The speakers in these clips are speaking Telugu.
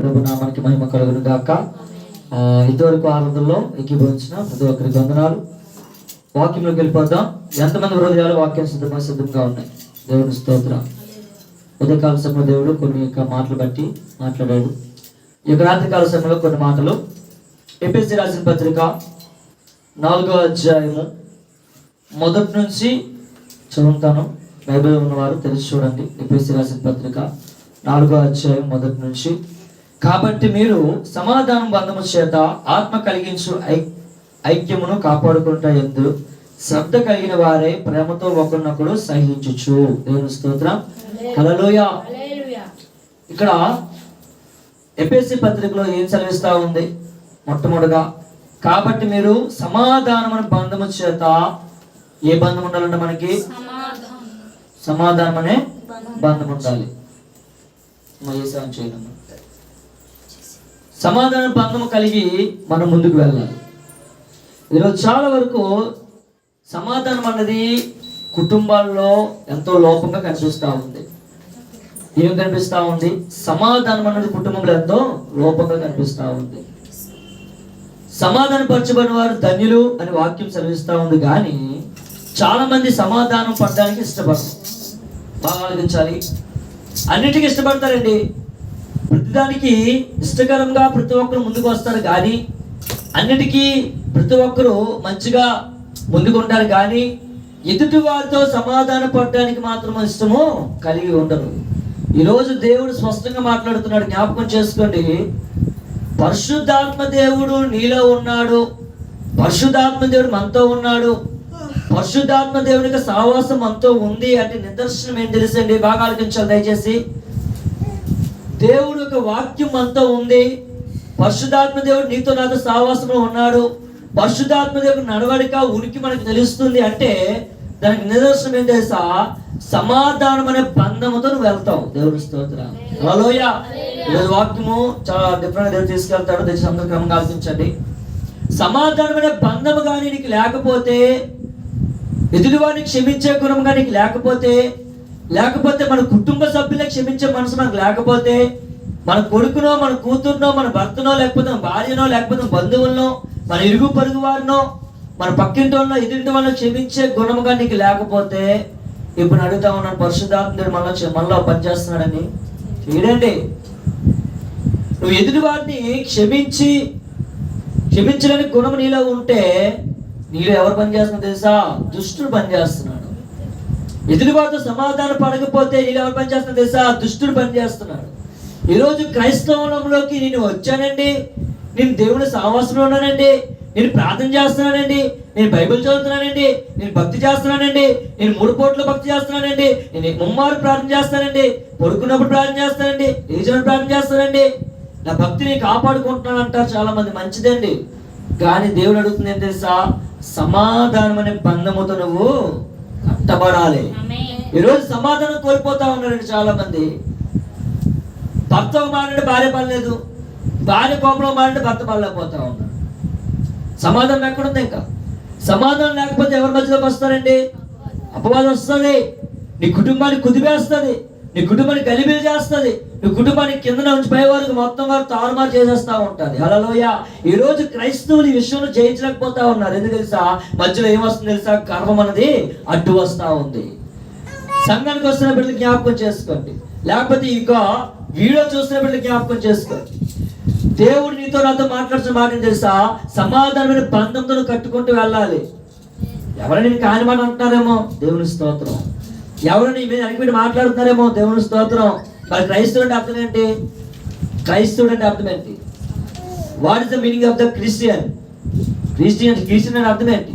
ప్రభు నామానికి మహిమ కలుగును గాక. ఇంతవరకు ఆనందంలో ఎక్కిపోయించిన ప్రతి ఒక్కరికి వందనాలు. వాక్యంలోకి వెళ్ళిపోద్దాం ఎంతమంది హృదయాలు వాక్యం సిద్ధమా సిద్ధంగా ఉన్నాయి? దేవుని స్తోత్ర. ఉదయకాల సమయంలో దేవుడు కొన్ని యొక్క మాటలు బట్టి మాట్లాడాడు. ఈ యొక్క సమయంలో కొన్ని మాటలు. ఎపిఎస్సి రాసిన పత్రిక నాలుగో అధ్యాయము మొదటి నుంచి చదువుతాను. బైబిల్ ఉన్నవారు తెలిసి చూడండి. ఎపిఎస్సి రాసిన పత్రిక నాలుగో అధ్యాయం మొదటి నుంచి కాబట్టి మీరు సమాధానం బంధము చేత ఆత్మ కలిగించు ఐ- ఐక్యమును కాపాడుకుంటా ఎందు శ్రద్ధ కలిగిన వారే ప్రేమతో ఒకరినొకడు సహించుచు. దేవుని స్తోత్రం. హల్లెలూయా. ఇక్కడ ఎపిఎస్సి పత్రికలో ఏం చదివిస్తా ఉంది? మొట్టమొదటిగా కాబట్టి మీరు సమాధానమైన బంధము చేత ఏ బంధం ఉండాలంటే మనకి? సమాధానం. అనే బంధం. ఉండాలి. చేయడం సమాధాన బంధం కలిగి మనం ముందుకు వెళ్ళాలి. ఈరోజు చాలా వరకు సమాధానం అన్నది కుటుంబాల్లో ఎంతో లోపంగా కనిపిస్తూ ఉంది. ఏం కనిపిస్తూ ఉంది? సమాధానం అన్నది కుటుంబంలో ఎంతో లోపంగా కనిపిస్తూ ఉంది. సమాధాన పరచబడిన వారు ధన్యులు అని వాక్యం చదివిస్తూ ఉంది. కానీ చాలా మంది సమాధానం పడడానికి ఇష్టపడరు. బాగా ఆలోచించాలి. అన్నిటికీ ఇష్టపడతారండి. ప్రతిదానికి ఇష్టకరంగా ప్రతి ఒక్కరు ముందుకు వస్తారు కానీ అన్నిటికీ ప్రతి ఒక్కరు మంచిగా ముందుకు ఉంటారు కానీ ఎదుటి వారితో సమాధాన పడడానికి మాత్రం ఇష్టము కలిగి ఉండరు. ఈరోజు దేవుడు స్పష్టంగా మాట్లాడుతున్నాడు జ్ఞాపకం చేసుకోండి. పరిశుద్ధాత్మ దేవుడు నీలో ఉన్నాడు. పరిశుద్ధాత్మ దేవుడు మనతో ఉన్నాడు. పరిశుద్ధాత్మ దేవునికి సావాసం మనతో ఉంది అంటే నిదర్శనం ఏం తెలుసండి? బాగా ఆలోచించాలి దయచేసి. దేవుడు యొక్క వాక్యం అంతా ఉంది. పరిశుద్ధాత్మ దేవుడు నీతో నాతో సావాసంలో ఉన్నాడు. పరిశుద్ధాత్మ దేవుడు నడవడిక ఉనికి మనకు తెలుస్తుంది అంటే దానికి నిదర్శనం ఏం తెలుసా? సమాధానం అనే బంధముతో నువ్వు వెళ్తావు. దేవుడి స్తోత్ర హలోయ ఈరోజు వాక్యము చాలా డిఫరెంట్ దేవుడు తీసుకెళ్తాడు. దయచేసి అందరూ క్రమంగా ఆలోచించండి. సమాధానం అనే బంధము కానీ నీకు లేకపోతే ఎదుటివాడిని క్షమించే గుణం కానీ నీకు లేకపోతే లేకపోతే మన కుటుంబ సభ్యులే క్షమించే మనసు మనకు లేకపోతే మన కొడుకునో మన కూతురునో మన భర్తనో లేకపోతే మన భార్యనో లేకపోతే మన బంధువులనో మన ఇరుగు పొరుగు వారినో మన పక్కింటి వాళ్ళనో ఎదుటి వాళ్ళని క్షమించే గుణముగా నీకు లేకపోతే ఇప్పుడు అడుగుతా ఉన్నాను పరిశుద్ధాత్ముడు మనలో మనలో పనిచేస్తున్నాడని. చేయడండి. నువ్వు ఎదుటి వారిని క్షమించి క్షమించలేని గుణం నీలో ఉంటే నీలో ఎవరు పనిచేస్తున్నా తెలుసా? దుష్టుడు పనిచేస్తున్నాడు. ఎదుటివారితో సమాధానం పడకపోతే నీళ్ళు ఎవరు పనిచేస్తున్నా తెలుసా? దుష్టుడు పనిచేస్తున్నాడు ఈరోజు క్రైస్తవంలోకి నేను వచ్చానండి. నేను దేవుని సావాసంలో ఉన్నానండి. నేను ప్రార్థన చేస్తున్నానండి. నేను బైబిల్ చదువుతున్నానండి. నేను భక్తి చేస్తున్నానండి. నేను మూడు పూట్ల భక్తి చేస్తున్నానండి. నేను ముమ్మారు ప్రార్థన చేస్తానండి. పడుకున్నప్పుడు ప్రార్థన చేస్తానండి. లేచినప్పుడు ప్రార్థన చేస్తానండి. నా భక్తిని కాపాడుకుంటున్నాను అంటారు చాలా మంది మంచిదండి. కానీ దేవుడు అడుగుతుంది ఏం తెలుసా? సమాధానం అనే బంధముతో నువ్వు కట్టబడాలి ఈరోజు సమాధానం కోల్పోతా ఉన్నారండి చాలా మంది భర్త మారంటే భార్య పడలేదు. భార్య కోపంలో మారంటే భర్త పడలేకపోతా ఉన్నాడు సమాధానం ఎక్కడుంది ఇంకా? సమాధానం లేకపోతే ఎవరి మధ్యలోకి వస్తారండి? అపవాదం వస్తుంది. నీ కుటుంబాన్ని కుదిపేస్తుంది. నీ కుటుంబాన్ని గలిబిలి చేస్తుంది. కుటుంబాన్ని కింద నుంచి పై వరకు మొత్తం వారు తారుమారు చేసేస్తా ఉంటుంది అలలోయ ఈ రోజు క్రైస్తవులు ఈ విషయంలో జయించలేకపోతా ఉన్నారు. ఎందుకు తెలుసా? మధ్యలో ఏమొస్తుంది తెలుసా? గర్వం అనేది అడ్డు వస్తా ఉంది. సంఘానికి వస్తున్న బిడ్డలు జ్ఞాపకం చేసుకోండి. లేకపోతే ఇక వీడియో చూస్తున్న బిడ్డలు జ్ఞాపకం చేసుకోండి. దేవుడు నీతో నాతో మాట్లాడుతున్న మాట తెలుసా? సమాధానమైన బంధంతో కట్టుకుంటూ వెళ్ళాలి. ఎవరైనా నేను కాని మాట అంటున్నారేమో? దేవుని స్తోత్రం. ఎవరు నీ మీద వెనక్కి మాట్లాడుతున్నారేమో? దేవుని స్తోత్రం. మరి క్రైస్తవుడు అంటే అర్థం ఏంటి క్రైస్తవుడు అంటే అర్థం ఏంటి? What is the meaning of the Christian Christian Christian అంటే అర్థం ఏంటి?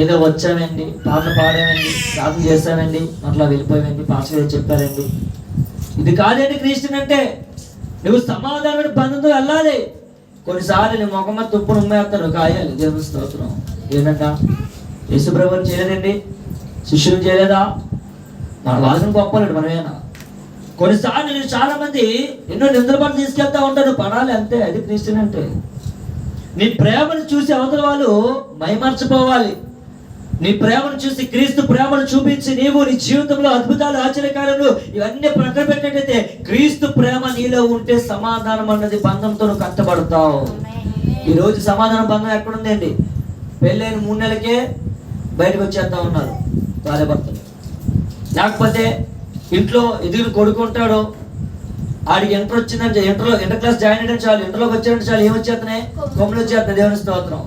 ఏదో వచ్చామండి పాటలు పాడామండి ప్రార్థన చేస్తామండి అట్లా వెళ్ళిపోయామండి పాస్టర్ చెప్పారండి. ఇది కాదండి క్రిస్టియన్ అంటే నువ్వు సమాధానమైన బంధంతో వెళ్ళాలి. కొన్నిసార్లు నీ ముఖం మీద తుప్పు ఉమ్మేస్తాను కాయాలి. దేవుని స్తోత్రం. ఏంటంట యేసుప్రభుని చేయలేదండి? శిష్యులు చేయలేదా? మన వాళ్ళని గొప్పలేడు మనమేనా? కొన్నిసార్లు నేను చాలా మంది ఎన్నో నిద్రపాటు తీసుకెళ్తా ఉంటాను పడాలి అంతే అది క్రిస్టియన్ అంటే. నీ ప్రేమను చూసి అవతల వాళ్ళు మైమర్చిపోవాలి. నీ ప్రేమను చూసి క్రీస్తు ప్రేమను చూపించి నీవు నీ జీవితంలో అద్భుతాలు ఆశ్చర్యకార్యములు ఇవన్నీ ప్రక్కన పెట్టినట్టయితే క్రీస్తు ప్రేమ నీలో ఉంటే సమాధానం అన్నది బంధంతో నువ్వు కట్టబడతావు ఈ రోజు సమాధానం బంధం ఎక్కడుందండి? పెళ్ళైన మూడు నెలలకే బయటకు వచ్చేస్తా ఉన్నారు భార్య భర్తలు లేకపోతే ఇంట్లో ఎదురు కొడుకుంటాడు ఆడికి ఇంటర్ వచ్చిందంటే ఇంటర్లో ఇంటర్ క్లాస్ జాయిన్ అయ్యడం చాలు. ఇంటర్లోకి వచ్చాడంటే చాలు. ఏం వచ్చేస్తున్నాయి కొమ్మలు వచ్చేస్తున్నాయి దేవుని స్తోత్రం.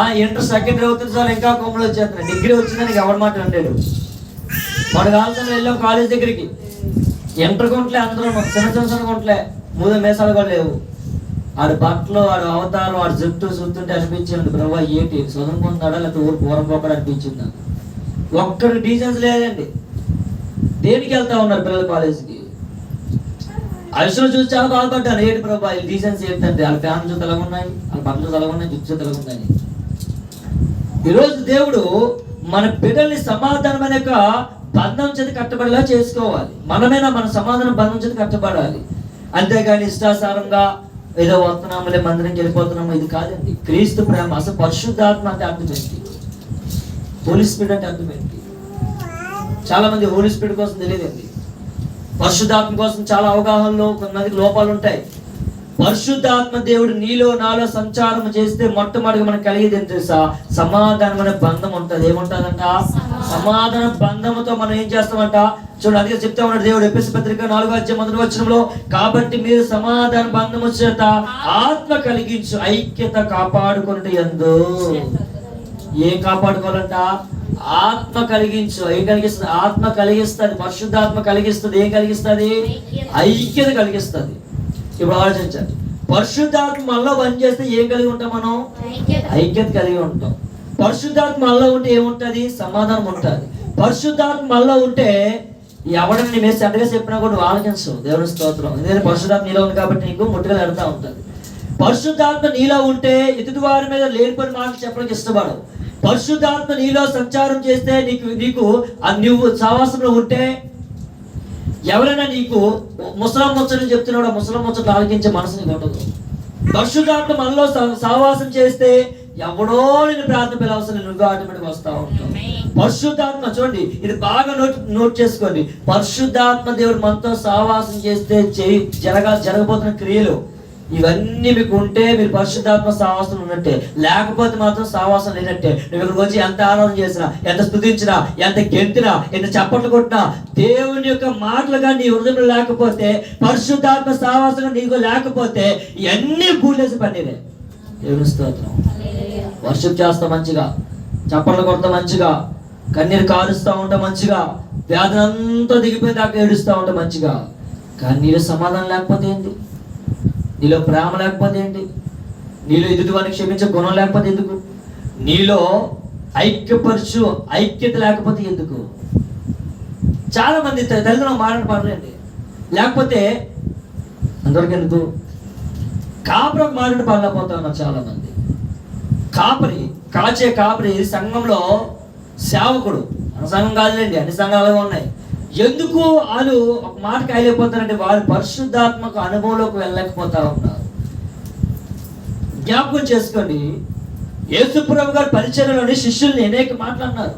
ఆ ఇంటర్ సెకండరీ అవుతుంది చాలు. ఇంకా కొమ్మలు వచ్చేస్తున్నాయి డిగ్రీ వచ్చిందని ఎవరి మాట అంటాడు వాడు కాల్సిన వెళ్ళాం కాలేజ్ దగ్గరికి. ఇంటర్ కొంటలే అందరూ. చిన్న చిన్న చిన్న కొంటలే మూడు మేసాలు కూడా లేవు. ఆడు బట్టలు వాడు అవతారం వాడు జుట్టు చూస్తుంటే అనిపించింది. బ్రవ్వ ఏంటి? చదువుకుంటున్నాడా లేకపోతే ఊరు పూరం పోకడా అనిపించింది ఒక్కడు డీజెన్స్ లేదండి. దేనికి వెళ్తా ఉన్నారు పిల్లల కాలేజీకి? అలసలు చూసి చాలా బాధపడ్డాను. ఏంటి ప్రభా ఈ డీసెన్స్ ఏంటంటే వాళ్ళ ఫ్యామిలీ చూత ఉన్నాయి వాళ్ళ పనులు జూత ఉన్నాయి జుట్టు జూత ఎలా ఉన్నాయి. ఈరోజు దేవుడు మన బిడ్డల్ని సమాధానం అనే యొక్క బంధం చేతి కట్టబడేలా చేసుకోవాలి. మనమైనా మన సమాధానం బంధం చేతి కట్టబడాలి? అంతేగాని ఇష్టాసారంగా ఏదో వస్తున్నాములే మందిరంకి వెళ్ళిపోతున్నాము ఇది కాదండి. క్రీస్తు ప్రేమ అసలు పరిశుద్ధాత్మ అంటే అర్థమేంటి పోలీస్ స్పీడ్ అంటే అర్థమేంటి చాలా మంది హోలీ స్పిరిట్ కోసం తెలియదండి. పరిశుద్ధాత్మ కోసం చాలా అవగాహనలో కొంతమందికి లోపాలు ఉంటాయి. పరిశుద్ధాత్మ దేవుడు నీలో నాలో సంచారం చేస్తే మొట్టమొదటిగా మనకు కలిగేది ఏంటి తెలుసా? సమాధానం అనే బంధం ఉంటుంది. ఏముంటుందంట? సమాధాన బంధముతో మనం ఏం చేస్తామంట? చూడండి అదిగా చెప్తా ఉన్నాడు దేవుడు. ఎపిసి పత్రిక నాలుగో అధ్యాయం మొదటి వచనంలో కాబట్టి మీరు సమాధాన బంధము చేత ఆత్మ కలిగించు ఐక్యత కాపాడుకుంటూ ఎందు ఏం కాపాడుకోవాలంట? ఆత్మ కలిగించు. ఏం కలిగిస్తుంది? ఆత్మ కలిగిస్తుంది. పరిశుద్ధాత్మ కలిగిస్తుంది. ఏం కలిగిస్తుంది? ఐక్యత కలిగిస్తుంది. ఇప్పుడు ఆలోచించండి. పరిశుద్ధాత్మ మనలో పనిచేస్తే ఏం కలిగి ఉంటాం మనం? ఐక్యత. కలిగి ఉంటాం. పరిశుద్ధాత్మ మనలో ఉంటే ఏముంటది? సమాధానం ఉంటుంది. పరిశుద్ధాత్మ మనలో ఉంటే ఎవడని నీ మీద చెడ్డగా చెప్పినా కూడా నువ్వు ఆలోచించవు దేవుని స్తోత్రం. ఎందుకంటే పరిశుద్ధాత్మ నీలో ఉంది కాబట్టి నీకు ముట్టుగా ఎడతా ఉంటుంది. పరిశుద్ధాత్మ నీలో ఉంటే ఎదుటి వారి మీద లేనిపోయిన మాటలు చెప్పడానికి ఇష్టపడవు. పరిశుద్ధాత్మ నీలో సంచారం చేస్తే నీకు నీకు నువ్వు సావాసంలో ఉంటే ఎవరైనా నీకు ముసలం ముచ్చట్లు చెప్తున్నాడు ముసలం ముచ్చట్లు ఆలకించే మనసు నీకు ఉండదు. పరిశుద్ధాత్మ మనలో సా- సావాసం చేస్తే ఎవడో నేను ప్రార్థన పిలవలసిన నువ్వు ఆటోమేటిక్ వస్తా ఉంటావు. పరిశుద్ధాత్మ చూడండి ఇది బాగా నోట్ నోట్ చేసుకోండి. పరిశుద్ధాత్మ దేవుడు మనతో సావాసం చేస్తే జరగా జరగబోతున్న క్రియలు ఇవన్నీ మీకు ఉంటే మీరు పరిశుద్ధాత్మ సావాసం ఉన్నట్టే. లేకపోతే మాత్రం సావాసం లేనట్టే. నువ్వు ఇక్కడికి వచ్చి ఎంత ఆరాధన చేసినా ఎంత స్థుతించినా ఎంత గెంతినా ఎంత చప్పట్లు కొట్టినా దేవుని యొక్క మాటలుగా నీ హృదయంలో లేకపోతే పరిశుద్ధాత్మ సావాసంగా నీకు లేకపోతే ఇవన్నీ బూలేసి పనిరే దేవుని స్తోత్రం. వర్షిప్ చేస్తా మంచిగా చప్పట్లు కొడతా మంచిగా కన్నీరు కారుస్తూ ఉంటా మంచిగా వ్యాధి అంతా దిగిపోయి దాకా ఏడుస్తూ ఉంటా మంచిగా. కానీ నీలో సమాధానం లేకపోతే ఏంటి? నీలో ప్రేమ లేకపోతే ఏంటి? నీలో ఎదుటి వారిని క్షమించే గుణం లేకపోతే ఎందుకు? నీలో ఐక్యపరచు ఐక్యత లేకపోతే ఎందుకు? చాలా మంది త- తల్లిదండ్రులు మారని పడలేండి లేకపోతే అందరికి ఎందుకు? కాపురం మారిన పడలేకపోతా ఉన్నారు చాలా మంది కాపరి కాచే కాపరి సంఘంలో సేవకుడు. మన సంఘం కాదులేండి అన్ని సంఘాలు ఉన్నాయి. ఎందుకు వాళ్ళు ఒక మాట కాయలేకపోతారంటే వారు పరిశుద్ధాత్మక అనుభవంలోకి వెళ్ళలేకపోతా ఉన్నారు. జ్ఞాపకం చేసుకొని యేసుప్రభు గారు పరిచయంలోని శిష్యుల్ని అనేక మాట్లాడినారు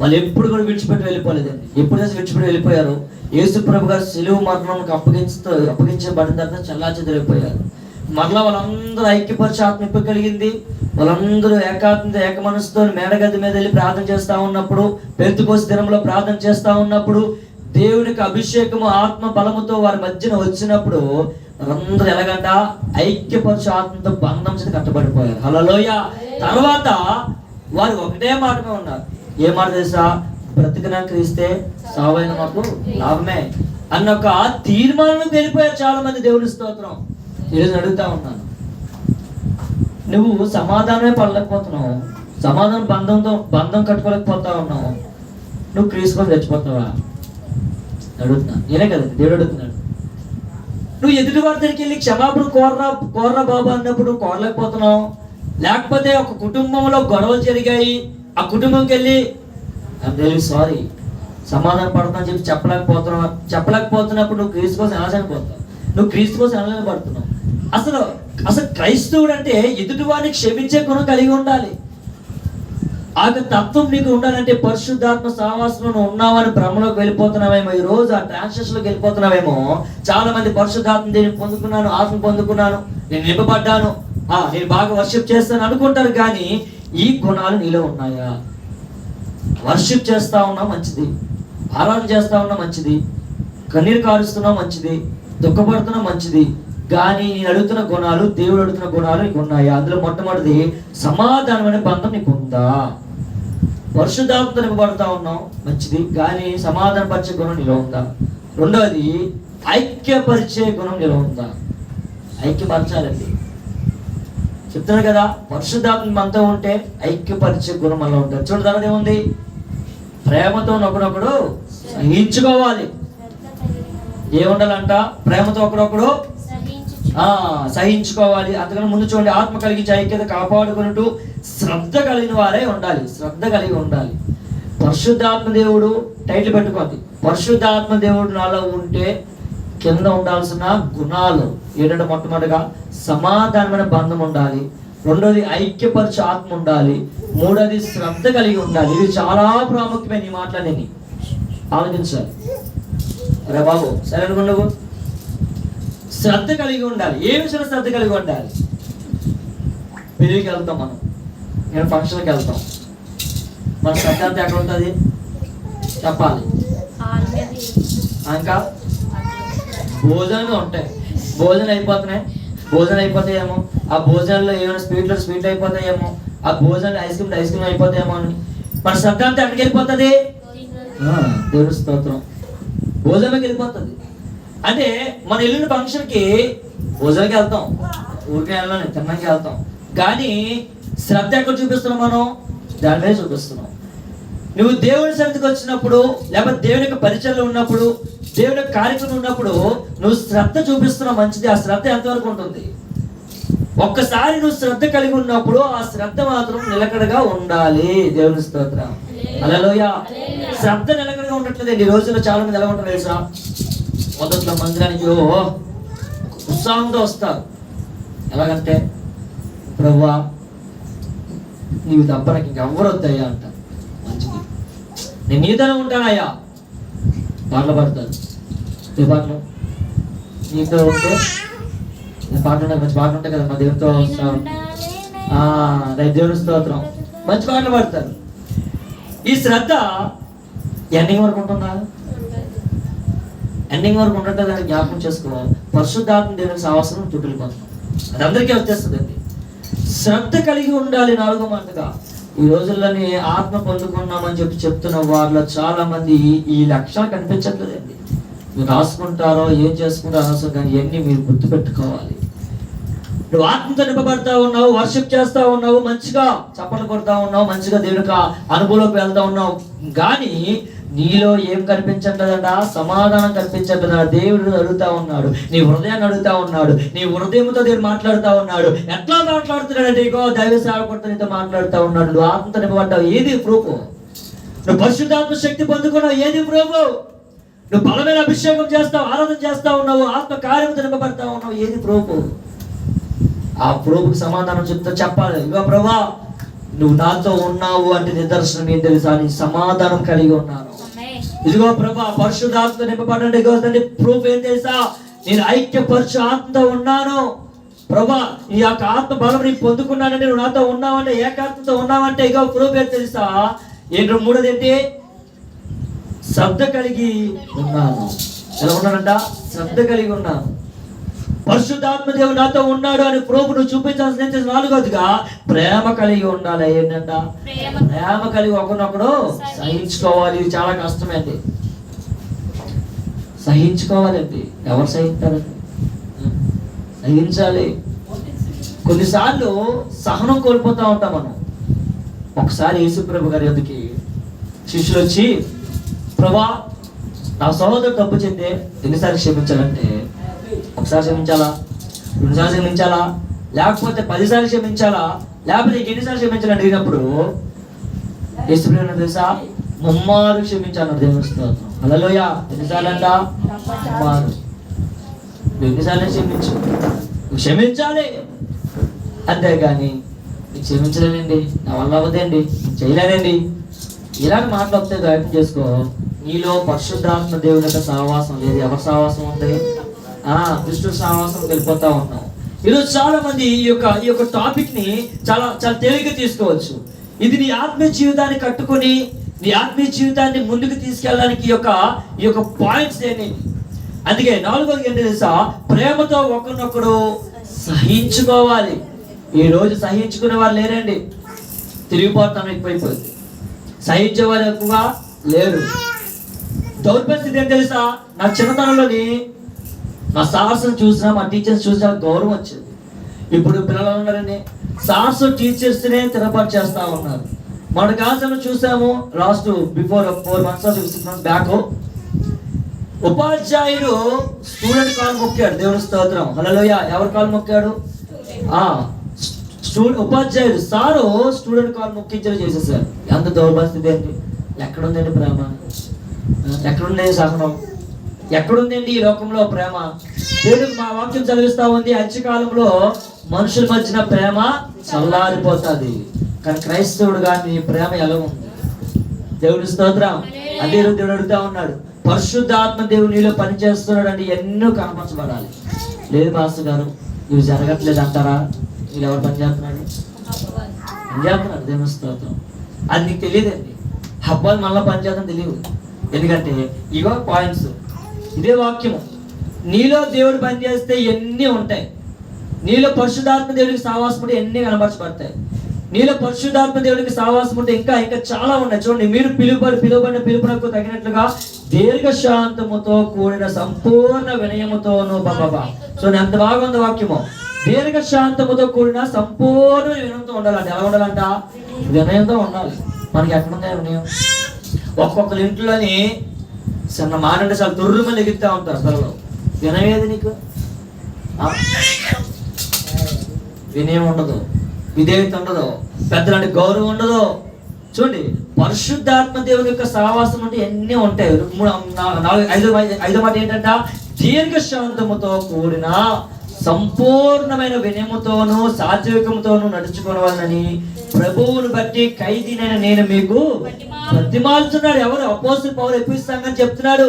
వాళ్ళు ఎప్పుడు కూడా విడిచిపెట్టి వెళ్ళిపోలేదండి. ఎప్పుడు చేసి విడిచిపెట్టి వెళ్ళిపోయారు? యేసుప్రభు గారు సెలువు మరణంకి అప్పగించుతూ అప్పగించబడిన తర్వాత చల్లాచి వెళ్ళిపోయారు మరలా వాళ్ళందరూ ఐక్యపరిచే ఆత్మ కలిగింది. వాళ్ళందరూ ఏకాత్మ ఏక మనసుతో మేడగది మీద వెళ్ళి ప్రార్థన చేస్తా ఉన్నప్పుడు పెంతుకోసి దినంలో ప్రార్థన చేస్తూ ఉన్నప్పుడు దేవునికి అభిషేకము ఆత్మ బలముతో వారి మధ్యన వచ్చినప్పుడు వారందరూ ఎలాగంట ఐక్యపరచు ఆత్మతో బంధం చేత కట్టబడిపోయారు. హలోయ తర్వాత వారు ఒకటే మాటమే ఉన్నారు. ఏ మాట తెలుసా? బ్రతికినా క్రీస్తే సావైన మాకు లాభమే. అన్న ఒక తీర్మానం వెళ్ళిపోయారు చాలా మంది దేవుని స్తోత్రం. ఈరోజు అడుగుతా ఉన్నాను. నువ్వు సమాధానమే పడలేకపోతున్నావు. సమాధానం బంధంతో బంధం కట్టుకోలేకపోతా ఉన్నావు. నువ్వు క్రీసుకొని చచ్చిపోతున్నావా? అడుగుతున్నా. నేనే కదా దేవుడు అడుగుతున్నాడు. నువ్వు ఎదుటివారి దగ్గరికి వెళ్ళి క్షమాపణ కోర్రా కోర్రా బాబు అన్నప్పుడు కోరలేకపోతున్నావు. లేకపోతే ఒక కుటుంబంలో గొడవలు జరిగాయి. ఆ కుటుంబంకి వెళ్ళి ఐమ్ సారీ సమాధానం పడుతున్నా చెప్పి చెప్పలేకపోతున్నావు చెప్పలేకపోతున్నప్పుడు నువ్వు క్రీస్తు కోసం ఎలా చనిపోతావు నువ్వు క్రీస్తు కోసం ఎలా పడుతున్నావు అసలు అసలు క్రైస్తవుడు అంటే ఎదుటివారిని క్షమించే గుణం కలిగి ఉండాలి. ఆ తత్వం నీకు ఉండాలంటే పరిశుద్ధాత్మ సహవాసంలో నువ్వు ఉన్నావని భ్రమలోకి వెళ్ళిపోతున్నావేమో ఈ రోజు ఆ ట్రాన్సెక్షన్లోకి వెళ్ళిపోతున్నావేమో చాలా మంది పరిశుద్ధాత్మ నేను పొందుకున్నాను ఆత్మ పొందుకున్నాను నేను నింపబడ్డాను ఆ నేను బాగా వర్షిప్ చేస్తాను అనుకుంటారు కానీ ఈ గుణాలు నీలో ఉన్నాయా? వర్షిప్ చేస్తా ఉన్నా మంచిది ఆరాధన చేస్తా ఉన్నా మంచిది కన్నీరు కారుస్తున్నా మంచిది దుఃఖపడుతున్నా మంచిది కానీ నేను అడుగుతున్న గుణాలు దేవుడు అడుగుతున్న గుణాలు నీకు ఉన్నాయి. అందులో మొట్టమొదటిది సమాధానమైన బంధం నీకు ఉందా? పరిశుద్ధాత్మతో నింపబడతా ఉన్నాం మంచిది. కానీ సమాధానపరిచే గుణం నీలో ఉందా? రెండవది ఐక్యపరిచే గుణం నీలో ఉందా? ఐక్యపరచాలండి. చెప్తున్నారు కదా పరిశుద్ధాత్మ మనతో ఉంటే ఐక్యపరిచే గుణం మనలో ఉంటుంది చూడు తర్వాత ఏముంది? ప్రేమతో ఒకడొకడు సహించుకోవాలి. ఏముండాలంట? ప్రేమతో ఒకడొకడు సహించుకోవాలి. అంతకన్నా ముందు చూడండి ఆత్మ కలిగించి ఐక్యత కాపాడుకున్నట్టు శ్రద్ధ కలిగిన వారే ఉండాలి. శ్రద్ధ కలిగి ఉండాలి. పరిశుద్ధాత్మ దేవుడు టైటిల్ పెట్టుకోండి పరిశుద్ధాత్మ దేవుడు నాలో ఉంటే కింద ఉండాల్సిన గుణాలు ఏంటంటే మొట్టమొదటిగా సమాధానమైన బంధం ఉండాలి. రెండోది ఐక్యపరచు ఆత్మ ఉండాలి. మూడోది శ్రద్ధ కలిగి ఉండాలి. ఇవి చాలా ప్రాముఖ్యమైన ఈ మాటలనేవి ఆలోచించాలి. అరే బాబు సరే అనుకున్నావు శ్రద్ధ కలిగి ఉండాలి. ఏ విషయంలో శ్రద్ధ కలిగి ఉండాలి? పెళ్ళికి వెళ్తాం మనం. నేను ఫంక్షన్కి వెళ్తాం. మన శ్రద్ధ అంతా ఎక్కడ ఉంటుంది? చెప్పాలి. ఇంకా భోజనాలు ఉంటాయి. భోజనం అయిపోతున్నాయి. భోజనం అయిపోతాయేమో? ఆ భోజనాల్లో ఏమైనా స్వీట్లు స్వీట్లు అయిపోతాయేమో? ఆ భోజనాలు ఐస్ క్రీమ్ ఐస్ క్రీమ్ అయిపోతాయేమో అని. మన శ్రద్ధ అంతా ఎక్కడికి వెళ్ళిపోతుంది ఆ, దేవుని స్తోత్రం. భోజనంకి వెళ్ళిపోతుంది అంటే మన వెళ్ళిన ఫంక్షన్కి భోజనంకి వెళ్తాం. ఊరికే వెళ్ళాలి తిన్నాకి వెళ్తాం. కానీ శ్రద్ధ ఎక్కడ చూపిస్తున్నాం మనం? దాని మీద చూపిస్తున్నాం. నువ్వు దేవుని సన్నిధికి వచ్చినప్పుడు లేకపోతే దేవుని యొక్క పరిచయంలో ఉన్నప్పుడు దేవుని యొక్క కార్యక్రమం ఉన్నప్పుడు నువ్వు శ్రద్ధ చూపిస్తున్నావు మంచిది. ఆ శ్రద్ధ ఎంతవరకు ఉంటుంది? ఒక్కసారి నువ్వు శ్రద్ధ కలిగి ఉన్నప్పుడు ఆ శ్రద్ధ మాత్రం నిలకడగా ఉండాలి. దేవుని స్తోత్రం. అలలోయ శ్రద్ధ నిలకడగా ఉండట్లేదండి. ఈ రోజుల్లో చాలా మంది ఎలా ఉంటారు తెలుసా? మొదట్లో మందిరానికి ఓ ఉత్సాహంతో వస్తారు. ఎలాగంటే ప్రవ్వా నీవు తప్ప నాకు ఇంకెవ్వరు వద్దయ్యా అంట మంచిది. నేను నీతోనే ఉంటానయ్యా పాటలు పాడతాను ఏ పాటలు? నీతో ఉంటే? పాటలు ఉంటాయి మంచి పాటలు ఉంటాయి కదా మా దేవుడితో వస్తాం దేవుడి స్తోత్రం. మంచి పాటలు పాడతారు. ఈ శ్రద్ధ ఎన్ని వరకు ఉంటున్నారు ఎండింగ్ వరకు ఉండటం దాన్ని జ్ఞాపకం చేసుకోవాలి పరిశుద్ధాత్మ దేవుని అవసరం చుట్టుకుపోతున్నాం అది అందరికీ వచ్చేస్తుందండి. శ్రద్ధ కలిగి ఉండాలి నాలుగో మాటగా. ఈ రోజుల్లోని ఆత్మ పొందుకున్నామని చెప్పి చెప్తున్న వారిలో చాలా మంది ఈ లక్ష్యాలు కనిపించట్లేదండి. మీరు రాసుకుంటారో ఏం చేసుకుంటారో అనవసరం కానీ ఇవన్నీ మీరు గుర్తుపెట్టుకోవాలి. నువ్వు ఆత్మతో నింపబడతా ఉన్నావు వర్షిప్ చేస్తా ఉన్నావు మంచిగా చప్పట్లు కొడతా ఉన్నావు మంచిగా దేవునికి అనుభవంలోకి వెళ్తా ఉన్నావు. కానీ నీలో ఏం కనిపించట్లేదంట? సమాధానం కనిపించట్లేదా దేవుడు అడుగుతా ఉన్నాడు. నీ హృదయాన్ని అడుగుతా ఉన్నాడు. నీ హృదయంతో దేవుడు మాట్లాడుతా ఉన్నాడు. ఎట్లా మాట్లాడుతున్నాడంటే ఇగో దైవ సేవకుడితో నీతో మాట్లాడుతా ఉన్నాడు. నువ్వు ఆత్మతో నింపబడ్డావు. ఏది ప్రూఫ్? నువ్వు పరిశుద్ధాత్మ శక్తి పొందుకున్నావు. ఏది ప్రూఫ్? నువ్వు బలమైన అభిషేకం చేస్తావు ఆరాధన చేస్తా ఉన్నావు ఆత్మ కార్యంతో నింపబడతా ఉన్నావు. ఏది ప్రూఫ్? ఆ ప్రభుకి సమాధానం చెప్తా చెప్పాలి. ఇగో ప్రభా నువ్వు నాతో ఉన్నావు అంటే నిదర్శనం ఏం తెలుసా? నీ సమాధానం కలిగి ఉన్నాను. ఇదిగో ప్రభా పరిశుధాత్మ నింపబడండి. ఇగో తండ్రి ప్రూఫ్ ఏం తెలుసా? నేను ఐక్యపరచు ఆత్మతో ఉన్నాను. ప్రభా ఈ యొక్క ఆత్మ బలం నీకు పొందుకున్నానంటే నువ్వు నాతో ఉన్నావంటే ఏకాత్మతో ఉన్నావంటే ఇగో ప్రూఫ్ ఏం తెలుసా? ఏంటో మూడోది ఏంటి? శ్రద్ధ కలిగి ఉన్నాను. ఎలా ఉన్నానంట శ్రద్ధ కలిగి ఉన్నాను. పరిశుద్ధాత్మ దేవుడు నాతో ఉన్నాడు అని ప్రోపు నువ్వు చూపించాల్సిన? నాలుగోదిగా ప్రేమ కలిగి ఉండాలి. ఏంటంట? ప్రేమ. కలిగి ఒకరినొకడు సహించుకోవాలి. ఇది చాలా కష్టమండి సహించుకోవాలండి. ఎవరు సహించాలండి? సహించాలి. కొన్నిసార్లు సహనం కోల్పోతా ఉంటాం మనం. ఒకసారి యేసుప్రభు గారి ఎదుకి శిష్యులు వచ్చి ప్రభా నా సహోదరు తప్పు చెందే ఎన్నిసార్లు క్షమించాలంటే ఒకసారి క్షమించాలా? రెండుసార్లు క్షమించాలా? లేకపోతే పదిసార్లు క్షమించాలా? లేకపోతే ఎన్నిసార్లు క్షమించాలని అడిగినప్పుడు? యేసుప్రభు తెలుసా? ముమ్మారు క్షమించాను దేవుని అలలోయ ఎన్నిసార్లు అంట? ముమ్మారు. ఎన్నిసార్లు క్షమించు? నువ్వు క్షమించాలి. అంతేగాని నీకు క్షమించలేనండి. నా వల్ల అవ్వదండి. చేయలేనండి. ఇలాంటి మాటలు వస్తే ప్రయత్నం చేసుకో. నీలో పరిశుద్ధాత్మ దేవుని యొక్క సహవాసం లేదు. ఎవరి సహవాసం ఉంది? దుష్టు దుష్టుడు సహవాసం వెళ్ళిపోతా ఉన్నాం. ఈరోజు చాలా మంది ఈ యొక్క ఈ యొక్క టాపిక్ని చాలా చాలా తేలిగ్గా తీసుకోవచ్చు. ఇది నీ ఆత్మీయ జీవితాన్ని కట్టుకొని నీ ఆత్మీయ జీవితాన్ని ముందుకు తీసుకెళ్ళడానికి ఈ యొక్క ఈ యొక్క పాయింట్స్ ఏంటి అందుకే నాలుగోది ఏంటి తెలుసా ప్రేమతో ఒకరినొకడు సహించుకోవాలి. ఈ రోజు సహించుకునే వాళ్ళు లేరండి. తిరిగిపోతాం ఎక్కువైపోయింది. సహించే వాళ్ళు ఎక్కువగా లేరు. దౌర్పరిస్థితి ఏం తెలుసా? నా చిన్నతనంలోని మా సార్స్ని చూసినా మా టీచర్స్ చూసినా గౌరవం వచ్చింది. ఇప్పుడు పిల్లలు ఉన్నారని సార్స్ టీచర్స్నే తిరపాటు చేస్తా ఉన్నారు. మన కాలంలో చూసాము last before four months six months back ఉపాధ్యాయుడు స్టూడెంట్ కాల్ మొక్కాడు దేవుని స్తోత్రం. హలోయ ఎవరి కాల్ మొక్కాడు? ఆ స్టూడెంట్ ఉపాధ్యాయుడు. సారు స్టూడెంట్ కాలు మొక్కించడం చేసేసారు. ఎంత దౌర్భాస్థితి ఏంటి ఎక్కడుందండి ప్రేమ ఎక్కడుండే సహనం ఎక్కడుందండి ఈ లోకంలో ప్రేమ? దేవుడు మా వాక్యం చదివిస్తా ఉంది. అంత్యకాలంలో మనుషుల మధ్యన ప్రేమ చల్లారిపోతుంది. కానీ క్రైస్తవుడు కానీ ప్రేమ ఎలా ఉంది? దేవుడి స్తోత్రం. అదే దేవుడు అడుగుతా ఉన్నాడు. పరిశుద్ధాత్మ దేవుడు నీలో పనిచేస్తున్నాడు అంటే ఎన్నో కనపరచబడాలి. లేదు మాస్టర్ గారు ఇవి జరగట్లేదు అంటారా? వీళ్ళు ఎవరు పని చేస్తున్నాడు దేవుని స్తోత్రం. అది నీకు తెలియదండి. హబ్బాలు మళ్ళీ పని తెలియదు. ఎందుకంటే ఇగో పాయింట్స్ ఇదే వాక్యము. నీలో దేవుడు పనిచేస్తే ఎన్ని ఉంటాయి? నీలో పరిశుధాత్మ దేవుడికి సావాసం ఉంటే ఎన్ని కనబరచబడతాయి? నీలో పరిశుధాత్మ దేవుడికి సావాసం ఉంటే ఇంకా ఇంకా చాలా ఉన్నాయి. చూడండి మీరు పిలువబడి పిలువబడిన పిలుపునకు తగినట్లుగా దీర్ఘశాంతముతో కూడిన సంపూర్ణ వినయముతోను బాబా చూడండి ఎంత బాగా ఉంది వాక్యము. దీర్ఘ శాంతముతో కూడిన సంపూర్ణ వినయంతో ఉండాలంట ఎలా ఉండాలంట? వినయంతో ఉండాలి. మనకి ఎక్కడుంది వినయం? ఒక్కొక్కరి ఇంట్లోని చిన్న మానంటే చాలా దుర్రుమని ఎగురుతా ఉంటారు పిల్లలు వినయేది నీకు? వినయం ఉండదు. విధేయత ఉండదు. పెద్దలాంటి గౌరవం ఉండదు. చూడండి పరిశుద్ధాత్మ దేవుని యొక్క సహవాసం అంటే ఎన్ని ఉంటాయి? మూడు నాలుగు ఐదు ఐదో మాట ఏంటంట? దీర్ఘ శాంతముతో కూడిన సంపూర్ణమైన వినయముతోను సాత్వికముతోను నడుచుకోవాలని ప్రభువును బట్టి ఖైదీనైన నేను మీకు ప్రతిమాలుతున్నాడు ఎవరు? అపోస్తులు పౌరు ఎప్పి సంఘం చెప్తున్నాడు.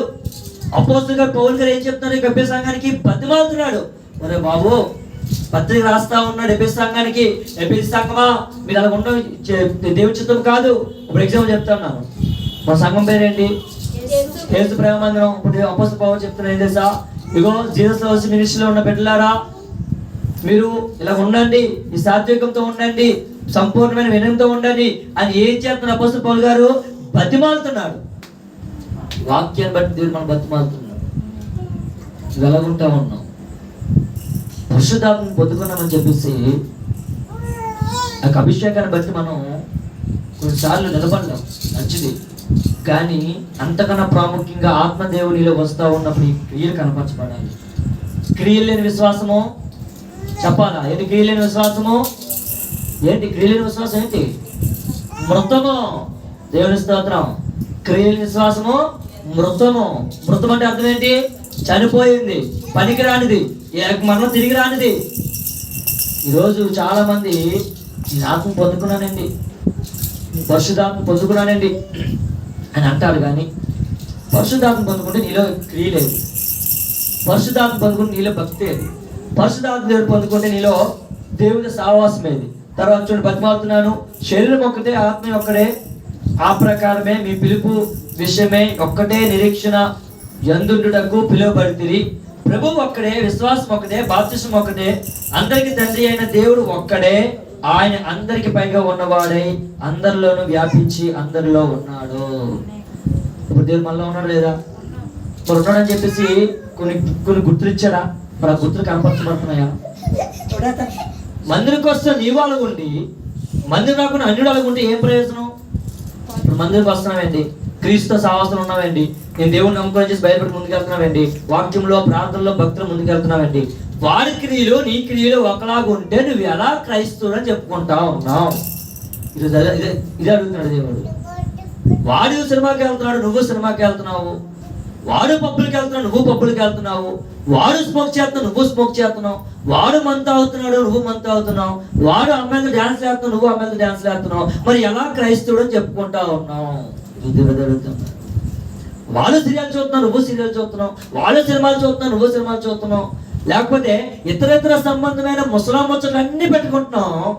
గారు పౌరు గారు ఏం చెప్తున్నారు? గబ్బే సంఘానికి ప్రతిమాలుతున్నాడు ఒరే బాబు పత్రిక రాస్తా ఉన్నాడు ఎపిస్ సంఘానికి. ఎపిస్ సంఘమా? మీరు అలా ఉండడం దేవుని చిత్తం కాదు. ఇప్పుడు ఎగ్జాంపుల్ చెప్తున్నాను మన సంఘం పేరేంటి? యేసు ప్రేమ మందిరం. ఇప్పుడు అపోస్తల పౌరు చెప్తున్నా ఏం తెలుసా? ఇగో జీసస్ హౌస్ మినిస్ట్రీలో ఉన్న బిడ్డలారా మీరు ఇలా ఉండండి ఈ సాత్వికంతో ఉండండి సంపూర్ణమైన వినయంతో ఉండండి. అని ఏం చేస్తున్న అపస్సు పౌలు గారు? బతిమాలుతున్నాడు వాక్యాన్ని బట్టి దేవుడు మనం బతిమాలుతున్నాడు వెలగుంటా ఉన్నాం. పరిశుద్ధాత్మను పొందుకున్నామని చెప్పేసి ఆ అభిషేకాన్ని బట్టి మనం కొన్నిసార్లు నిలబడ్డాం. మంచిది. కానీ అంతకన్నా ప్రాముఖ్యంగా ఆత్మదేవునిలో వస్తూ ఉన్నప్పుడు ఈ క్రియలు కనపరచబడాలి. క్రియలు లేని విశ్వాసము? చెప్పాలా? ఏంటి క్రియలు లేని విశ్వాసము? ఏంటి క్రియలు లేని విశ్వాసం ఏంటి? మృతము. దేవుని స్తోత్రం. క్రియలు విశ్వాసము? మృతము. మృతం అంటే అర్థం ఏంటి? చనిపోయింది. పనికి రానిది మరణం తిరిగి రానిది. ఈరోజు చాలామంది నేను ఆత్మ పొందుకున్నానండి. పరిశుధాత్మ పొందుకున్నానండి. అని అంటారు కానీ పరిశుధాత్మ పొందుకుంటే నీలో క్రియ లేదు. పరిశుధాత్మ పొందుకుంటే నీలో భక్తి లేదు. పరిశుధాత్మ దేవుడు పొందుకుంటే నీలో దేవుని సావాసం ఏది తర్వాత చూడండి బతిమాలుతున్నాను. శరీరం ఒక్కటే ఆత్మ ఒక్కడే ఆ ప్రకారమే మీ పిలుపు విషయమే ఒక్కటే నిరీక్షణ ఎందుండుటకు పిలువబడితిరి. ప్రభు ఒక్కడే విశ్వాసం ఒకటే బాప్తిసం ఒక్కటే. అందరికి తండ్రి అయిన దేవుడు ఒక్కడే. ఆయన అందరికి పైగా ఉన్నవాడై అందరిలోనూ వ్యాపించి అందరిలో ఉన్నాడు. ఇప్పుడు దేవుడు మళ్ళీ ఉన్నాడు లేదా? మరి ఉన్నాడని చెప్పేసి కొన్ని కొన్ని గుర్తులు ఇచ్చాడా మరి ఆ గుర్తులు కనపరచబడుతున్నాయా? మందిరికి వస్తే నీవు ఉండి మందిరం రాకుండా అన్యుడు అలాగుంటే ఏం ప్రయోజనం? ఇప్పుడు మందిరికి వస్తున్నామండి క్రీస్తు సావాసం ఉన్నామండి నేను దేవుని నమ్మకం చేసి బయటపడి ముందుకెళ్తున్నామండి వాక్యంలో ప్రార్థనలో భక్తులు ముందుకెళ్తున్నామండి వారి క్రియలు నీ క్రియలు ఒకలాగా ఉంటే నువ్వు ఎలా క్రైస్తవుడు అని చెప్పుకుంటా ఉన్నావు. ఇది ఇది అడుగుతున్నాడు దేవుడు. వాడు సినిమాకి వెళ్తున్నాడు నువ్వు సినిమాకి వెళ్తున్నావు. వాడు పబ్బులకి వెళ్తున్నావు నువ్వు పబ్బులకి వెళ్తున్నావు. వాడు స్మోక్ చేస్తున్నావు నువ్వు స్మోక్ చేస్తున్నావు. వాడు మంత అవుతున్నాడు నువ్వు మంత అవుతున్నావు వాడు అమ్మాయిలు డ్యాన్స్ చేస్తున్నావు నువ్వు అమ్మాయిలు డ్యాన్స్ చేస్తున్నావు. మరి ఎలా క్రైస్తవుడు అని చెప్పుకుంటా ఉన్నావు. ఇది వాళ్ళు సీరియల్ చూస్తున్నావు నువ్వు సీరియల్ చూస్తున్నావు. వాళ్ళు సినిమాలు చూస్తున్నావు నువ్వు సినిమాలు చూస్తున్నావు. లేకపోతే ఇతర ఇతర సంబంధమైన ముసలాం ముచ్చట్లు అన్ని పెట్టుకుంటున్నాం.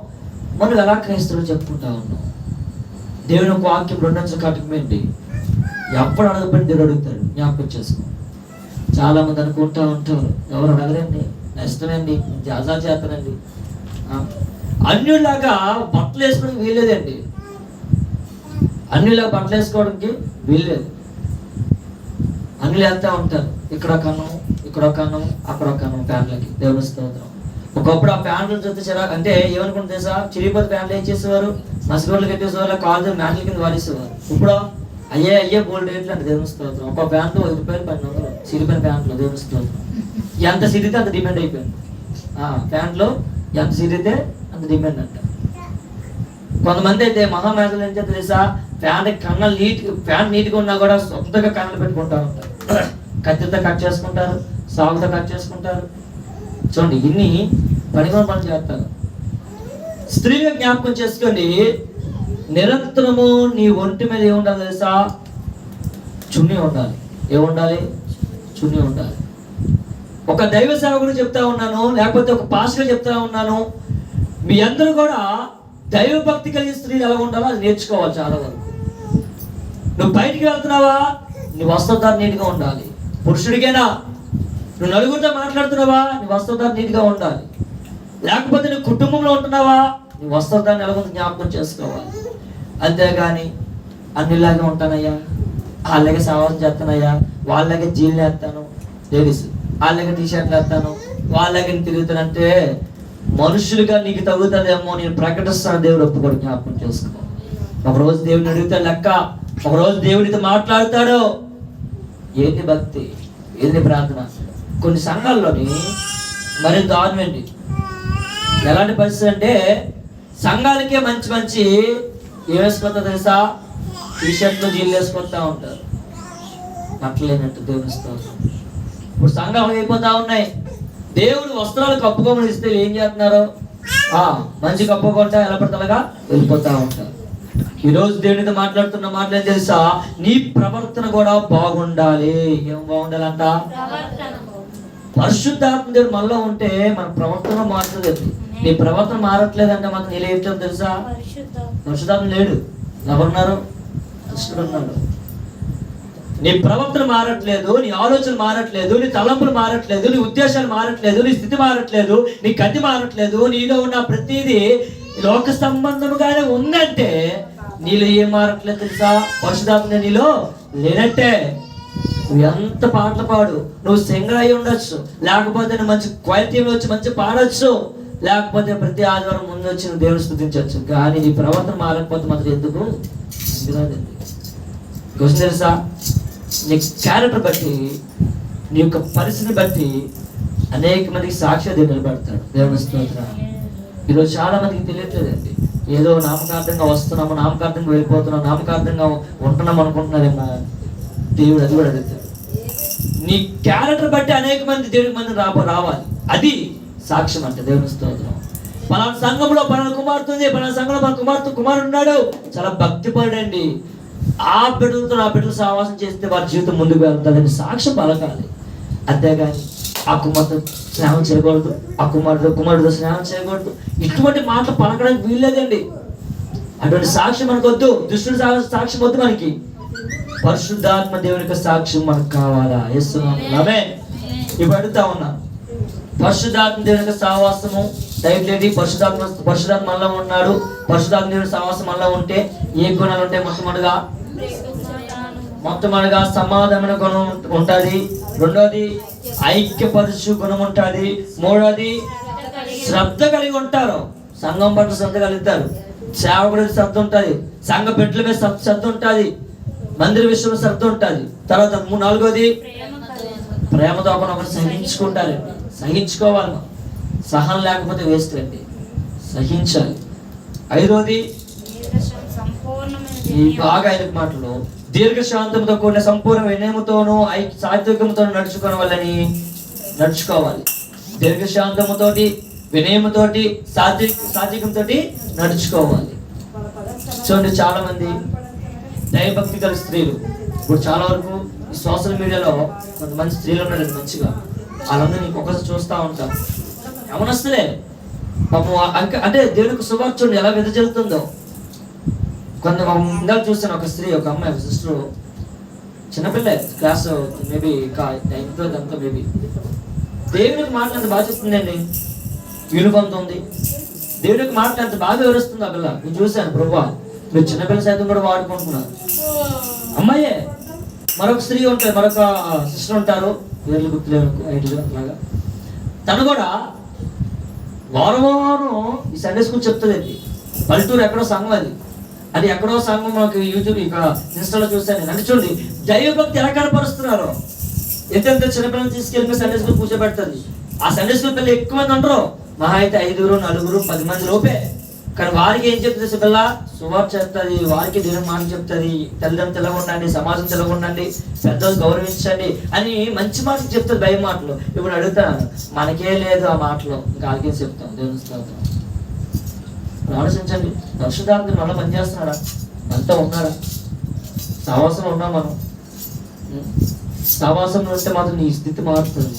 మనం ఎలా క్రైస్తవులు చెప్పుకుంటా ఉన్నాం? దేవుని ఒక వాక్యం రెండంచెల కటకం ఎప్పుడు అడగబడి దేవుడు అడుగుతాడు? జ్ఞాపకం చేసుకో చాలా మంది అనుకుంటా ఉంటారు. ఎవరు అడగరండి? నష్టమండి జాజా చేస్తానండి. ఆ, అన్యులాగా బట్టలు వేసుకోవడం వీల్లేదండి. అన్యులాగా బట్టలు వేసుకోవడానికి వీల్లేదు. అన్ని వెళ్తూ ఉంటారు. ఇక్కడ కన్ను ఇక్కడ ఒక అక్కడ కన్ను ఫ్యాన్లకి దేవుని స్తోత్రం. ఒకప్పుడు ఆ ఫ్యాన్లు చూస్తే చిరా అంటే ఏమనుకుంటే తెలుసా? చిరిగిపోతే ఫ్యాన్లు ఏం చేసేవారు? మసిగోళ్ళు కట్టేసేవారు కాలు మ్యాట్ల కింద వాడేసేవారు. ఇప్పుడు? అయ్యే అయ్యే గోల్డ్ రేట్లు అంటే దేవుని స్తోత్రం. ఒక ఫ్యాన్లు ఐదు రూపాయలు పన్నెండు వందలు. సిరిపోయిన ఫ్యాన్లు దేవుని స్తోత్రం. ఎంత సిరితే అంత డిమాండ్ అయిపోయింది. ఆ ఫ్యాన్లో ఎంత సిరితే అంత డిమాండ్ అంట. కొంతమంది అయితే మహామేధలు ఏం చేస్తారు తెలుసా? ఫ్యాన్ కన్నలు నీట్ ఫ్యాన్ నీట్గా ఉన్నా కూడా సొంతగా కన్నలు పెట్టుకుంటా ఉంటారు. కత్తితో కట్ చేసుకుంటారు సాగుతో కట్ చేసుకుంటారు. చూడండి ఇన్ని పనిగా పనులు చేస్తారు. స్త్రీలు జ్ఞాపకం చేసుకోండి నిరంతరము నీ ఒంటి మీద ఏముండాలి తెలుసా? చున్నీ ఉండాలి. ఏముండాలి? చున్నీ ఉండాలి. ఒక దైవ సేవకుడు చెప్తా ఉన్నాను లేకపోతే ఒక పాస్టర్ చెప్తా ఉన్నాను మీ అందరూ కూడా దైవ భక్తి కలిగిన స్త్రీలు ఎలా ఉండాలో అది నేర్చుకోవాలి చాలా వరకు. నువ్వు బయటికి వెళ్తున్నావా? నీ వస్త్రధార నీట్గా ఉండాలి. పురుషుడికైనా? నువ్వు నలుగురితో మాట్లాడుతున్నావా? నీ వస్త్రధారణ నీట్గా ఉండాలి. లేకపోతే నీ కుటుంబంలో ఉంటున్నావా? నీ వస్త్రధారణ ఎలా జ్ఞాపకం చేసుకోవాలి. అంతేగాని అన్నిలాగే ఉంటానయ్యా. వాళ్ళకి సవాసం చేస్తానయ్యా. వాళ్ళకి జీళ్ళు వేస్తాను. లేడీస్ వాళ్ళకి టీషర్ట్లు వేస్తాను. వాళ్ళకి తిరుగుతానంటే మనుషులుగా నీకు తగ్గుతుందేమో నేను ప్రకటిస్తాను దేవుడు ఒప్పుకోడు జ్ఞాపకం చేసుకో. ఒక రోజు దేవుడిని అడుగుతాడు లెక్క. ఒక రోజు దేవుడితో మాట్లాడతాడు. ఏంటి భక్తి ఏంటి ప్రార్థన? కొన్ని సంఘాల్లోని మరింత దారుణమండి ఎలాంటి పరిస్థితి అంటే సంఘాలకే మంచి మంచి ఏమేసుకుంటా తెలుసా? టీ షర్ట్లు జీన్లు వేసుకుంటా ఉంటారు. పట్టలేనట్టు దేవుని స్తోత్రం. ఇప్పుడు సంఘం అయిపోతా ఉన్నాయి. దేవుడు వస్త్రాలు కప్పుకోమని ఇస్తే ఏం చేస్తున్నారు? మంచి కప్పుకుంటా ఎలా పడతలగా వెళ్ళిపోతా ఉంటారు. ఈ రోజు దేవునితో మాట్లాడుతున్న మాటలు ఏం తెలుసా? నీ ప్రవర్తన కూడా బాగుండాలి. ఏం బాగుండాలంట? పరిశుద్ధాత్మ దేవుడు మనలో ఉంటే మన ప్రవర్తన మారుతుంది. నీ ప్రవర్తన మారట్లేదంటే మాత్రం నీళ్ళు ఏంటో తెలుసా? పరిశుద్ధాత్మ లేడు. ఎవరున్నారు? ఉన్నాడు నీ ప్రవర్తన మారట్లేదు నీ ఆలోచన మారట్లేదు నీ తలంపులు మారట్లేదు నీ ఉద్దేశాలు మారట్లేదు నీ స్థితి మారట్లేదు నీ గతి మారట్లేదు. నీలో ఉన్న ప్రతిదీ లోక సంబంధముగానే ఉందంటే నీలో ఏం మారట్లేదు తెలుసా? పరిశుధాత్మ నీలో లేనట్టే. నువ్వు ఎంత పాటలు పాడు నువ్వు సింగర్ అయి ఉండొచ్చు లేకపోతే నువ్వు మంచి క్వాలిటీలో వచ్చి మంచి పాడొచ్చు లేకపోతే ప్రతి ఆదివారం ముందు వచ్చి నువ్వు దేవుని స్థుతించవచ్చు. కానీ నీ ప్రవర్తన మారకపోతే మాత్రం ఎందుకు? క్వశ్చన్ తెలుసా? నీ క్యారెక్టర్ బట్టి నీ యొక్క పరిస్థితిని బట్టి అనేక మందికి సాక్షి నిలబడతాడు. దేవుని స్తోత్ర. ఈరోజు చాలా మందికి తెలియట్లేదండి. ఏదో నామకార్థంగా వస్తున్నాము నామకార్థంగా వెళ్ళిపోతున్నాం నామకార్థంగా ఉంటున్నాం అనుకుంటున్నారేమో దేవుడు అది కూడా అడుగుతాడు. నీ క్యారెక్టర్ బట్టి అనేక మంది దేవుడి మంది రా రావాలి. అది సాక్ష్యం అంటే దేవుని స్తోత్రం. పలానా సంఘంలో పలానా కుమార్తె ఉంది పలానా సంఘంలో మన కుమార్తె కుమారుడు ఉన్నాడు. చాలా భక్తిపడండి ఆ బిడ్డలతో ఆ బిడ్డలు సహవాసం చేస్తే వారి జీవితం ముందుకు వెళ్తాదని సాక్ష్యం పలకాలి అంతేగాని ఆ కుమార్తె స్నేహం చేయకూడదు ఆ కుమారుడు కుమారుడితో స్నేహం చేయకూడదు. ఇటువంటి మాటలు పలకడానికి వీల్లేదండి. అటువంటి సాక్ష్యం మనకు వద్దు దుష్టుడి సా- సాక్ష్యం వద్దు మనకి. పరిశుద్ధాత్మ దేవుని యొక్క సాక్ష్యం మనకు కావాలా? ఇస్తున్నామే ఇప్పుడు అడుగుతా ఉన్నా. పరిశుద్ధాత్మ దేవుని యొక్క సహవాసము దయచేసి పరిశుధాత్మ పరిశుధాత్మ మనలో ఉన్నాడు. పరిశుధాత్మ దేవుని సహవాసం మనలో ఉంటే ఏ గుణాలు ఉంటాయి? మొట్టమొదటిగా? మొట్టమొదటిగా సమాధాన గుణం ఉంటుంది. రెండోది ఐక్యపరుచు గుణం ఉంటుంది మూడోది శ్రద్ధ కలిగి ఉంటారు. సంఘం పట్ల శ్రద్ధ కలుగుతారు. సేవకుడి శ్రద్ధ ఉంటుంది. సంఘ బిడ్డల మీద శ్రద్ధ ఉంటుంది. మందిర విషయంలో శ్రద్ధ ఉంటుంది. తర్వాత మూడు నాలుగోది ప్రేమతో ఒకరు సహించుకుంటారు. సహించుకోవాలి సహనం లేకపోతే వేస్ట్ అండి. సహించాలి. ఐదోది ఈ బాగా అయిన మాటలు. దీర్ఘశాంతంతో కూడిన సంపూర్ణ వినయముతోనూ ఐ సాత్వికముతో నడుచుకోవడం వల్లని నడుచుకోవాలి. దీర్ఘశాంతముతోటి వినయముతోటి సాత్వి సాత్వికంతో నడుచుకోవాలి. చూడండి చాలా మంది దైవభక్తి గల స్త్రీలు. ఇప్పుడు చాలా వరకు ఈ సోషల్ మీడియాలో కొంతమంది స్త్రీలు ఉన్నారు మంచిగా. వాళ్ళందరూ నీకు ఒకసారి చూస్తూ ఉంటాం. యమనస్తులే. పాపం అంటే దేవునికి శుభార్చుండి చూడండి ఎలా వెదజల్లుతుందో కొంత ఇందాక చూస్తాను ఒక స్త్రీ ఒక అమ్మాయి ఒక సిస్టర్ చిన్నపిల్ల క్లాస్ మేబీ ఎంతో అంతా మేబీ దేవునికి మాట్లాడితే బాగా చెప్తుందండి. యూనిఫామ్తో ఉంది. దేవునికి మాట్లాడితే బాగా వివరిస్తుంది ఆ పిల్ల. నేను చూశాను ప్రభా. మీరు చిన్నపిల్ల సైతం కూడా వాడుకుంటున్నారు. అమ్మాయే మరొక స్త్రీ ఉంటారు మరొక సిస్టర్ ఉంటారు. వేర్లు గుర్తులేవు ఐదు అలాగా. తను కూడా వారం వారం ఈ సండే స్కూల్ చెప్తుంది పల్లెటూరు ఎక్కడో సంఘం అది. అది ఎక్కడో సంఘం మాకు యూట్యూబ్ ఇక్కడ ఇన్స్టాలో చూస్తాను నేను అంటే చూడండి. దైవభక్తి ఎలా కనపరుస్తున్నారు. ఎంతెంత చిన్నపిల్లలు తీసుకెళ్ళి సండే స్కూల్ కూర్చోబెడుతుంది ఆ సండే స్కూల్ పిల్లలు ఎక్కువ మంది ఉండరు. మహా అయితే ఐదుగురు నలుగురు పది మంది లోపే. కానీ వారికి ఏం చెప్తుంది పిల్ల? సుమారు చెప్తుంది వారికి దేవుని మాట చెప్తుంది. తల్లిదండ్రులు తెలగ ఉండండి సమాజం తెలగ ఉండండి పెద్దలు గౌరవించండి అని మంచి మాటలు చెప్తుంది భయం మాటలు. ఇప్పుడు అడుగుతాను. మనకే లేదు ఆ మాటలు. ఇంకా వాళ్ళకేం చెప్తాం? దేవుని స్తోత్రం. ఆలోచించండి. పరిశుద్ధాత్మ మళ్ళీ పనిచేస్తున్నాడా అంతా ఉన్నాడా? సావాసంలో ఉన్నాం మనం. సావాసంలో ఉంటే మాత్రం నీ స్థితి మారుతుంది.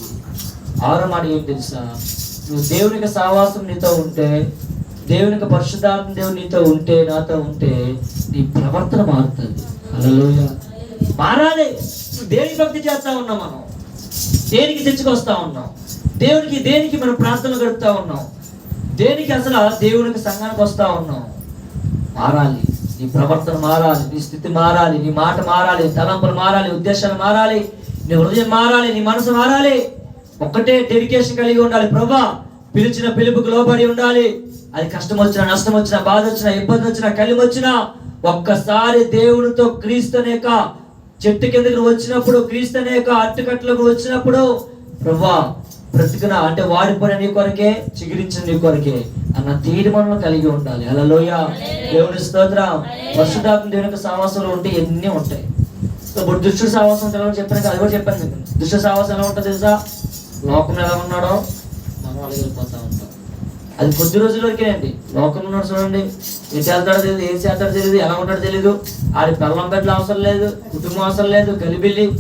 ఆరో మాట ఏం తెలుసా? నువ్వు దేవునికి సావాసం నీతో ఉంటే దేవునికి పరిశుద్ధాత్మ దేవుడు నీతో ఉంటే నాతో ఉంటే నీ ప్రవర్తన మారుతుంది. అలలోయ మారాలి. దేనికి భక్తి చేస్తా ఉన్నాం మనం? దేనికి తెచ్చుకొస్తా ఉన్నాం దేవునికి దేనికి మనం ప్రార్థనలు గడుపుతా ఉన్నాం దేనికి అసలు దేవునికి సంఘానికి వస్తా ఉన్నాం మారాలి. నీ ప్రవర్తన మారాలి. నీ స్థితి మారాలి. నీ మాట మారాలి. తలంపులు మారాలి. ఉద్దేశాలు మారాలి. నీ హృదయం మారాలి. నీ మనసు మారాలి. ఒక్కటే డెడికేషన్ కలిగి ఉండాలి. ప్రభా పిలిచిన పిలుపుకు లోబడి ఉండాలి. అది కష్టం వచ్చినా నష్టం వచ్చినా బాధ వచ్చినా ఇబ్బంది వచ్చినా కలిమి వచ్చినా ఒక్కసారి దేవునితో క్రీస్తు అనేక చెట్టు కిందకు వచ్చినప్పుడు క్రీస్తు అనేక అట్టుకట్లకు వచ్చినప్పుడు ప్రభా బ్రతికిన? అంటే వాడిపోయిన నీ కొరకే చిగురించిన నీ కొరకే అన్న తీర్మానం కలిగి ఉండాలి. అలలోయ దేవుని స్తోత్రం. పరిశుద్ధాత్మ దేవుని యొక్క సావాసంలో ఉంటే ఎన్ని ఉంటాయి. ఇప్పుడు దుష్టుడు సావాసం ఎలా చెప్పాను కదా, అది కూడా చెప్పాను దుష్ట సావాసం ఎలా ఉంటుంది తెలుసా? లోకం ఎలా ఉన్నాడో మనం అలాగే వెళ్ళిపోతా ఉంటాం. అది కొద్ది రోజుల వరకే అండి. లోకంలో ఉన్నాడు చూడండి. ఏం చేస్తాడో తెలియదు ఏం చేస్తాడో తెలియదు ఎలా ఉంటాడో తెలియదు ఆడి పిల్లం బిడ్డలు అవసరం లేదు కుటుంబం అవసరం లేదు కలిబిల్లి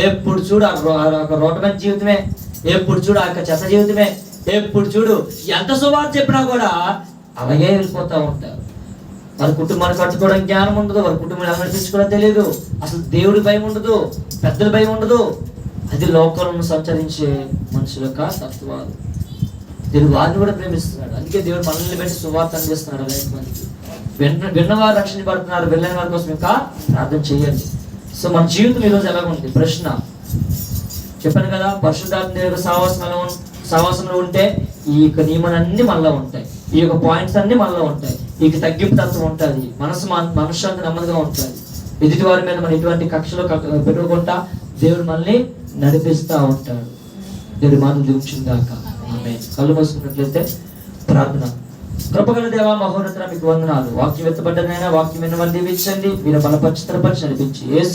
ఎప్పుడు చూడు ఆ రో- ఆ ఒక రోటమైన జీవితమే. ఎప్పుడు చూడు ఆ చెత్త జీవితమే? ఎప్పుడు చూడు? ఎంత సువార్త చెప్పినా కూడా అలాగే వెళ్ళిపోతా ఉంటారు. వారి కుటుంబాన్ని కట్టుకోవడం జ్ఞానం ఉండదు వారి కుటుంబాన్ని అలవర్తించుకోవడం తెలియదు అసలు దేవుడి భయం ఉండదు పెద్దల భయం ఉండదు. అది లోకంలో సంచరించే మనుషుల యొక్క తత్వాలు. దేవుడు వారిని కూడా ప్రేమిస్తున్నాడు. అందుకే దేవుడు మనల్ని పెట్టి సువార్త అందిస్తున్నాడు అనేక మందికి. విన్న విన్నవారు రక్షించబడుతున్నారు వెళ్ళని వారి కోసం ఇంకా ప్రార్థన చేయండి. సో మన జీవితం ఈరోజు ఎలా ఉంది ప్రశ్న. చెప్పాను కదా పరిశుద్ధాత్మ యొక్క సావాసనలో సావాసంలో ఉంటే ఈ యొక్క నియమాలన్నీ మనలో ఉంటాయి. ఈ యొక్క పాయింట్స్ అన్ని మనలో ఉంటాయి. ఈ యొక్క తగ్గింపు తత్వం ఉంటుంది. మనసు మనశ్శాంతి నెమ్మదిగా ఉంటుంది. ఎదుటి వారి మీద మన ఎటువంటి కక్షలో పెట్టుకుంటా దేవుడు మనల్ని నడిపిస్తా ఉంటాడు. దేవుడు మాటలు దీవించిందాక ఆమె కళ్ళు మూసుకున్నట్లయితే ప్రార్థన. కృపగల దేవ మహోన్నత మీకు వందనాలు. వాక్యం ఎత్తబడ్డదైనా వాక్యం ఎన్నమంది దీవించండి. మీరు బలపరిచి నడిపించి ఏ